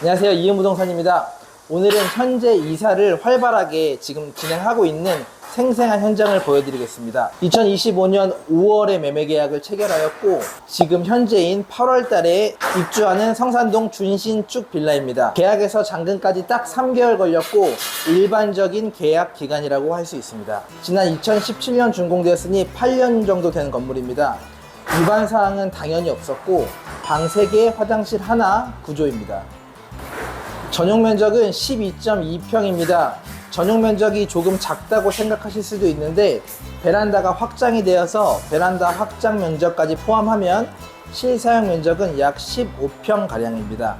안녕하세요. 이은부동산입니다. 오늘은 현재 이사를 활발하게 지금 진행하고 있는 생생한 현장을 보여드리겠습니다. 2025년 5월에 매매 계약을 체결하였고 지금 현재인 8월 달에 입주하는 성산동 준신축 빌라입니다. 계약에서 잔금까지 딱 3개월 걸렸고 일반적인 계약 기간이라고 할 수 있습니다. 지난 2017년 준공되었으니 8년 정도 된 건물입니다. 위반 사항은 당연히 없었고 방 3개, 화장실 하나 구조입니다. 전용 면적은 12.2평입니다. 전용 면적이 조금 작다고 생각하실 수도 있는데 베란다가 확장이 되어서 베란다 확장 면적까지 포함하면 실사용 면적은 약 15평 가량입니다.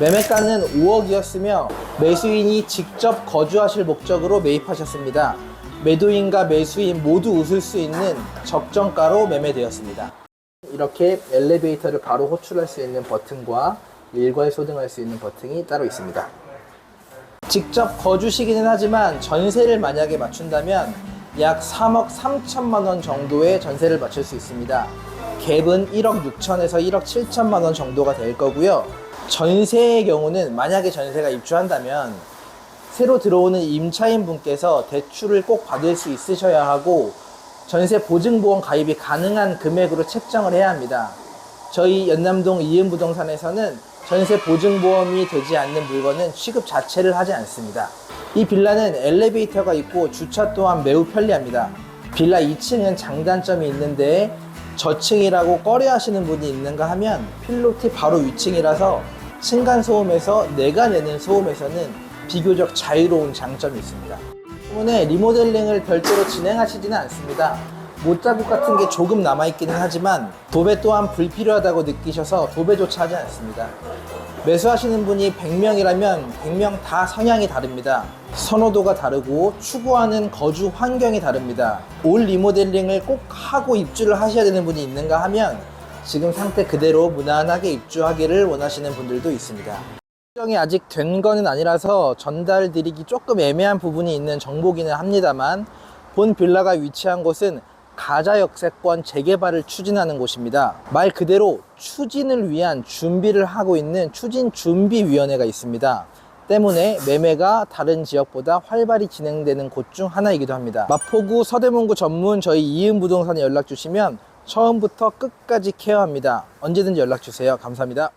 매매가는 5억이었으며 매수인이 직접 거주하실 목적으로 매입하셨습니다. 매도인과 매수인 모두 웃을 수 있는 적정가로 매매되었습니다. 이렇게 엘리베이터를 바로 호출할 수 있는 버튼과 일괄 소등할 수 있는 버튼이 따로 있습니다. 직접 거주시기는 하지만 전세를 만약에 맞춘다면 약 3억 3천만 원 정도의 전세를 맞출 수 있습니다. 갭은 1억 6천에서 1억 7천만 원 정도가 될 거고요. 전세의 경우는 만약에 전세가 입주한다면 새로 들어오는 임차인 분께서 대출을 꼭 받을 수 있으셔야 하고 전세 보증보험 가입이 가능한 금액으로 책정을 해야 합니다. 저희 연남동 이은부동산에서는 전세 보증보험이 되지 않는 물건은 취급 자체를 하지 않습니다. 이 빌라는 엘리베이터가 있고 주차 또한 매우 편리합니다. 빌라 2층은 장단점이 있는데 저층이라고 꺼려하시는 분이 있는가 하면 필로티 바로 위층이라서 층간 소음에서 내가 내는 소음에서는 비교적 자유로운 장점이 있습니다. 때문에 리모델링을 별도로 진행하시지는 않습니다. 못자국 같은 게 조금 남아있기는 하지만 도배 또한 불필요하다고 느끼셔서 도배조차 하지 않습니다. 매수하시는 분이 100명이라면 100명 다 성향이 다릅니다. 선호도가 다르고 추구하는 거주 환경이 다릅니다. 올 리모델링을 꼭 하고 입주를 하셔야 되는 분이 있는가 하면 지금 상태 그대로 무난하게 입주하기를 원하시는 분들도 있습니다. 결정이 아직 된 거는 아니라서 전달 드리기 조금 애매한 부분이 있는 정보기는 합니다만 본 빌라가 위치한 곳은 가자 역세권 재개발을 추진하는 곳입니다. 말 그대로 추진을 위한 준비를 하고 있는 추진준비위원회가 있습니다. 때문에 매매가 다른 지역보다 활발히 진행되는 곳 중 하나이기도 합니다. 마포구 서대문구 전문 저희 이은부동산에 연락 주시면 처음부터 끝까지 케어합니다. 언제든지 연락 주세요. 감사합니다.